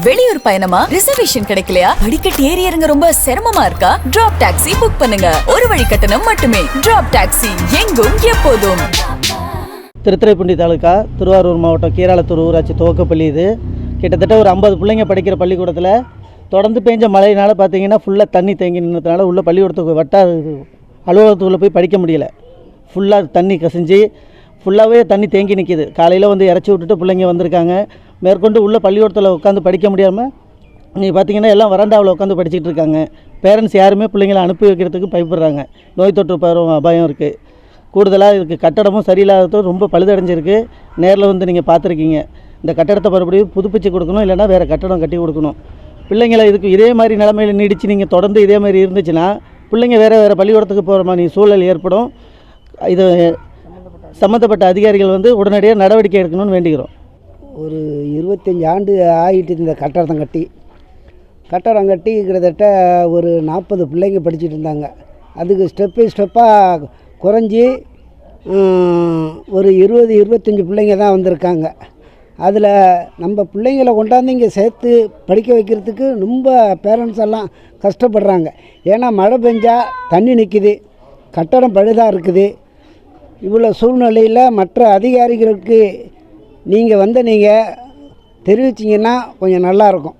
வெளியூர் பயணமா? ரிசர்வேஷன் கிடைக்கலையா? படிக்கட் ஏறி இறங்க ரொம்ப சிரமமா இருக்கா? டிராப் டாக்ஸி புக் பண்ணுங்க. ஒரு வழி கட்டணம் மட்டுமே. டிராப் டாக்ஸி எங்கும் எப்போதும். திருத்துறைப்பூண்டி தாலுக்கா திருவாரூர் மாவட்டம் கீராளத்தூர் ஊராட்சி துவக்கப்பள்ளி இது. கிட்டத்தட்ட ஒரு ஐம்பது பிள்ளைங்க படிக்கிற பள்ளிக்கூடத்தில் தொடர்ந்து பெஞ்ச மழையினால் பார்த்தீங்கன்னா ஃபுல்லாக தண்ணி தேங்கி நின்றதுனால உள்ள பள்ளிக்கூடத்துக்கு வட்டார அலுவலகத்துக்குள்ளே போய் படிக்க முடியல. ஃபுல்லாக தண்ணி கசிஞ்சு ஃபுல்லாகவே தண்ணி தேங்கி நிற்கிது காலையில் வந்து இறச்சி விட்டுட்டு பிள்ளைங்க வந்திருக்காங்க. மேற்கொண்டு உள்ளே பள்ளிக்கூடத்தில் உட்காந்து படிக்க முடியாமல் நீங்கள் பார்த்தீங்கன்னா எல்லாம் வராண்டாவில் உட்காந்து படிச்சுட்டு இருக்காங்க. பேரண்ட்ஸ் யாருமே பிள்ளைங்களை அனுப்பி வைக்கிறதுக்கு பயப்படுறாங்க. நோய் தொற்று பரவும் அபாயம் இருக்குது கூடுதலாக இதுக்கு கட்டடமும் சரியில்லாததும் ரொம்ப பழுதடைஞ்சிருக்கு. நேரில் வந்து நீங்கள் பார்த்துருக்கீங்க இந்த கட்டடத்தை மறுபடியும் புதுப்பிச்சு கொடுக்கணும் இல்லைன்னா வேறு கட்டடம் கட்டி கொடுக்கணும். பிள்ளைங்களை இதுக்கு இதே மாதிரி நிலமையில் நீடித்து நீங்கள் தொடர்ந்து இதே மாதிரி இருந்துச்சுன்னா பிள்ளைங்க வேறு வேறு பள்ளிக்கூடத்துக்கு போகிற மாதிரி சூழல் ஏற்படும். இது சம்மந்தப்பட்ட அதிகாரிகள் வந்து உடனடியாக நடவடிக்கை எடுக்கணும்னு வேண்டிக்கிறோம். ஒரு இருபத்தஞ்சி ஆண்டு ஆகிட்டு இந்த கட்டடம் கட்டி. கட்டடம் கட்டி கிட்டத்தட்ட ஒரு நாற்பது பிள்ளைங்க படிச்சுட்டு இருந்தாங்க. அதுக்கு ஸ்டெப் பை ஸ்டெப்பாக குறைஞ்சி ஒரு இருபது இருபத்தஞ்சி பிள்ளைங்க தான் வந்திருக்காங்க. அதில் நம்ம பிள்ளைங்களை கொண்டாந்து இங்கே சேர்த்து படிக்க வைக்கிறதுக்கு ரொம்ப பேரண்ட்ஸ் எல்லாம் கஷ்டப்படுறாங்க. ஏன்னா மழை பெஞ்சால் தண்ணி நிற்கிது கட்டடம் பழுதாக இருக்குது. இவ்வளோ சூழ்நிலையில் மற்ற அதிகாரிகளுக்கு நீங்கள் வந்து நீங்கள் தெரிவிச்சிங்கன்னா கொஞ்சம் நல்லாயிருக்கும்